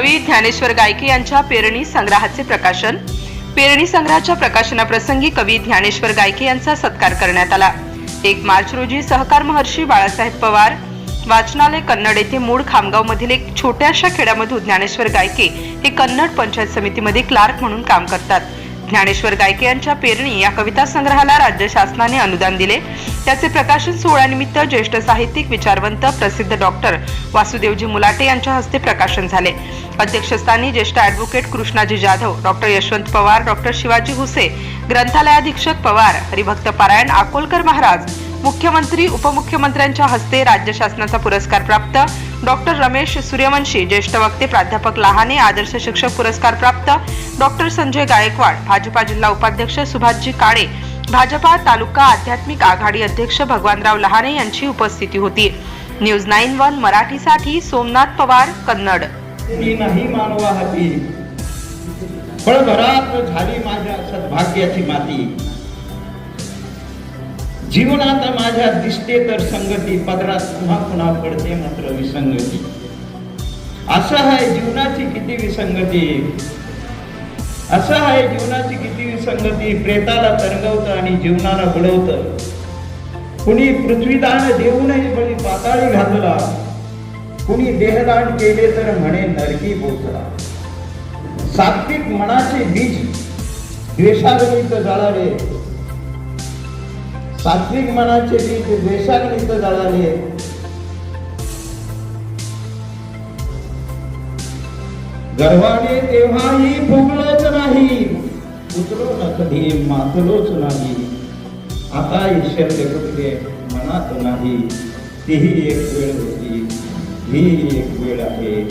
कवी ज्ञानेश्वर गायके यांच्या पेरणी संग्रहाचे प्रकाशन. पेरणी संग्रहाच्या प्रकाशनाप्रसंगी कवी ज्ञानेश्वर गायके यांचा सत्कार करण्यात आला. एक मार्च रोजी सहकार महर्षी बाळासाहेब पवार वाचनालय कन्नड येथे मूळ खामगावमधील एक छोट्याशा खेड्यामधून ज्ञानेश्वर गायके हे कन्नड पंचायत समितीमध्ये क्लार्क म्हणून काम करतात. ज्ञानेश्वर गायके यांच्या पेरणी या कविता संग्रहाला राज्य शासनाने अनुदान दिले. त्याचे प्रकाशन सोहळ्यानिमित्त ज्येष्ठ साहित्यिक विचारवंत प्रसिद्ध डॉक्टर वासुदेवजी मुलाटे यांच्या हस्ते प्रकाशन झाले. अध्यक्षस्थानी ज्येष्ठ advocate Krishnaji Jadhav doctor Yashwant Pawar doctor Shivaji Huse ग्रंथालयाधीक्षक Pawar हरिभक्त पारायण अकोलकर महाराज मुख्यमंत्री उपमुख्यमंत्र्यांच्या हस्ते राज्य शासनाचा पुरस्कार प्राप्त डॉक्टर रमेश सूर्यवंशी ज्येष्ठ वक्ते प्राध्यापक लहाने आदर्श शिक्षक पुरस्कार प्राप्त डॉक्टर संजय गायकवाड भाजपा जिल्हा उपाध्यक्ष सुभाषजी काळे भाजपा तालुका आध्यात्मिक आघाडी अध्यक्ष भगवानराव लहाने यांची उपस्थिती होती. न्यूज नाईन वन मराठीसाठी सोमनाथ पवार कन्नड. नाही मानवा हाती फळभरात झाली माझ्या सद्भाग्याची माती. जीवनात माझ्या दिसते तर संगती पदरात पुन्हा पुन्हा पडते मात्र विसंगती. असं आहे जीवनाची किती विसंगती. असं आहे जीवनाची किती विसंगती. प्रेताला तरंगवतं आणि जीवनाला बुडवतं. कुणी पृथ्वीदान देऊनही बळी पाताळी घातला. कुणी देहदान केले तर म्हणे नरकी बोचला. सात्विक मनाचे बीज द्वेषागणित जाणारे सात्विक मनाचे बीज द्वेषागणित जळाले गर्वाने तेव्हाही फुगलोच नाही. उतरो न कधी मातलोच नाही. आता ईश्वर कुठले मनात नाही. तीही एक वेळ होती ही एक वेळ आहे.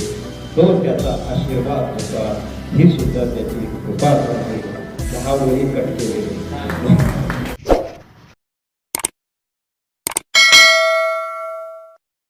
तो त्याचा आशीर्वाद होता ही सुद्धा त्याची कृपा होती दहा वेळी कट केले